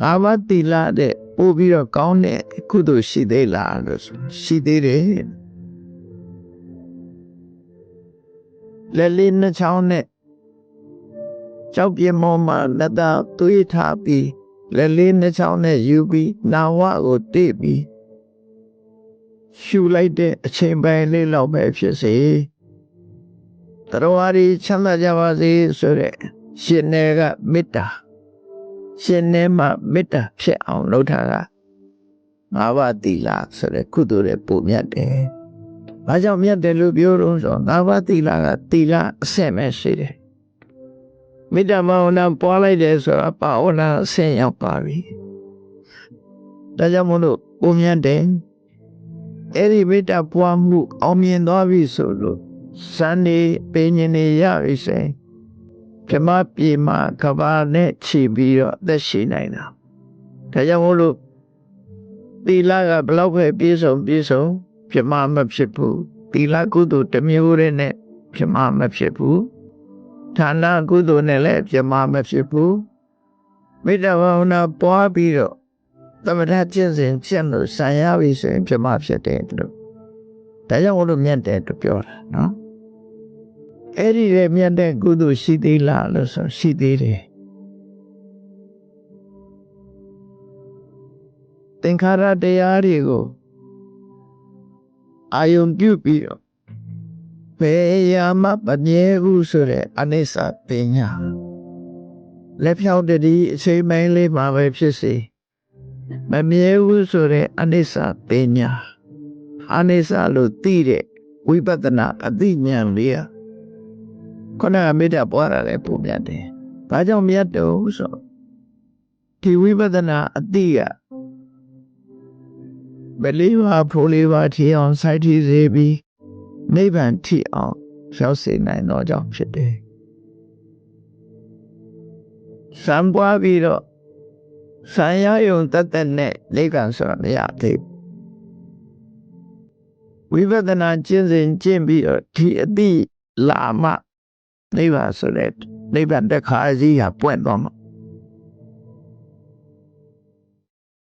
ငါးပါးသီလတဲ့ပို့ပြီးတော့ကောင်းတဲ့ကုသိုလ်ရှိသေးလားလို့ဆိုရှိသေးတယ်လက်လေးနှစ်ချောင်းနဲ့ကြောက်ပြမောမှာလက်သာသွေးထားပြီးလက်လေးနှစ်ချောင်းနဲ့ယူပြီးနာဝကိုတိတ်ပြီးရှူလိုက်တဲ့အချိန်ပိုင်းလေးလောက်ပဲဖြစ်စေတရဝရီချမ်းသာကြပါစေဆိုတဲ့ရှင်နယ်ကမေတ္တာ ရှင်နယ်မှာမေတ္တာဖြစ်အောင်လုပ်တာကငါးပါးသီလဆိုတဲ့ကုသိုလ်ရဲ့ပုံမြတ်တယ်။ဘာကြောင့်မြတ်တယ်လို့ပြောတော့ဆိုတော့ငါးပါးသီလကသီလအဆင့်ပဲရှိတယ်။မေတ္တာဘာဝနာပွားလိုက်တယ်ဆိုတော့ဘာဝနာအဆင့်ရောက်ပါပြီ။ဒါကြောင့်မလို့ပုံမြတ်တယ်။အဲ့ဒီမေတ္တာပွားမှုအောင်မြင်သွားပြီဆိုလို့စံနေပင်ញင်နေရပြီဆိုရင်ဓ မ္မပြေမှာကဘာနဲ့ခြီးပြီးတော့အသက်ရှင်နိုင်တာဒါကြောင့်မို့လို့သီလကဘလောက်ပဲပြည့်စုံပြည့်စုံပြမမဖြစ်ဘူးသီလကုသိုလ်တစ်မျိုးတည်းနဲ့ပြမမဖြစ်ဘူးဌာနကုသိုလ်နဲ့လည်းပြမမဖြစ်ဘူးမေတ္တာဘာဝနာပွားပြီးတော့သမထကျင့်စဉ်ဖြစ်လို့ဆံရပြီဆိုရင်ပြမဖြစ်တယ်လို့ဒါကြောင့်မို့လို့မြတ်တယ်လို့ပြောတာနော် အဲ့ဒီရဲ့မြတ်တဲ့ကုသိုလ်ရှိသေးလားလို့ဆိုရှိသေးတယ်သင်္ခါရတရားတွေကိုအာယုံပြုပြီးတော့ဘယ်ရာမှမမြဲဘူးဆိုတဲ့အနိစ္စပညာလက်ဖြောင်းတည်းအချိန်ပိုင်းလေးမှာပဲဖြစ်စေမမြဲဘူးဆိုတဲ့အနိစ္စပညာအနိစ္စလို့သိတဲ့ဝိပဿနာအသိဉာဏ်လေးอ่ะ ခုနကမေတ္တာပွားတာလည်းပုံမြတ်တယ်။ဘာကြောင့်မြတ်တော့ဆိုတော့ဒီဝိပဿနာအတိကဘယ်လေးပါဖိုးလေးပါထီအောင်စိုက်ထီစေပြီးနိဗ္ဗာန်ထိအောင်ရောက်စေနိုင်တော့ကြောင့်ဖြစ်တယ်။စံပွားပြီးတော့ဆံရယုံတတ်တဲ့နဲ့နိဗ္ဗာန်ဆိုတာမရသေးဘူး။ဝိပဿနာကျင့်စဉ်ကျင့်ပြီးတော့ဒီအတိလာမှ နိဗ္ဗာန်ဆိုတဲ့နိဗ္ဗာန်တက်ခါကြီးဟာပွင့်သွားမှာ